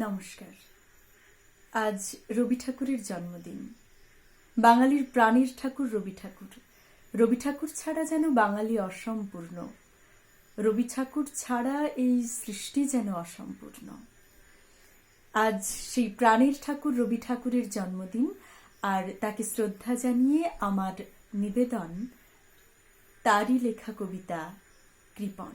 নমস্কার। আজ রবি ঠাকুরের জন্মদিন। বাঙালির প্রাণের ঠাকুর রবি ঠাকুর। রবি ঠাকুর ছাড়া যেন বাঙালি অসম্পূর্ণ। রবি ঠাকুর ছাড়া এই সৃষ্টি যেন অসম্পূর্ণ। আজ সেই প্রাণের ঠাকুর রবি ঠাকুরের জন্মদিন আর তাকে শ্রদ্ধা জানিয়ে আমার নিবেদন, তারই লেখা কবিতা কৃপণ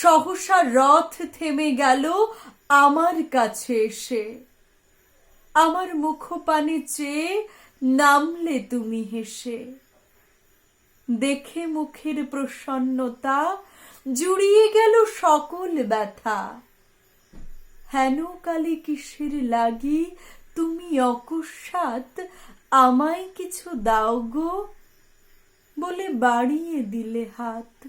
সহসা রথ থেমে গেল আমার কাছে এসে। আমার মুখপানে চেয়ে নামলে তুমি হেসে। দেখে মুখের প্রসন্নতা জুড়িয়ে গেল সকল ব্যথা। হেন কালে কিসের লাগি তুমি অকস্মাৎ আমায় কিছু দাও গো বলে বাড়িয়ে দিলে হাত।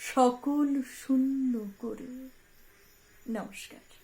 সকল শূন্য করে। নমস্কার।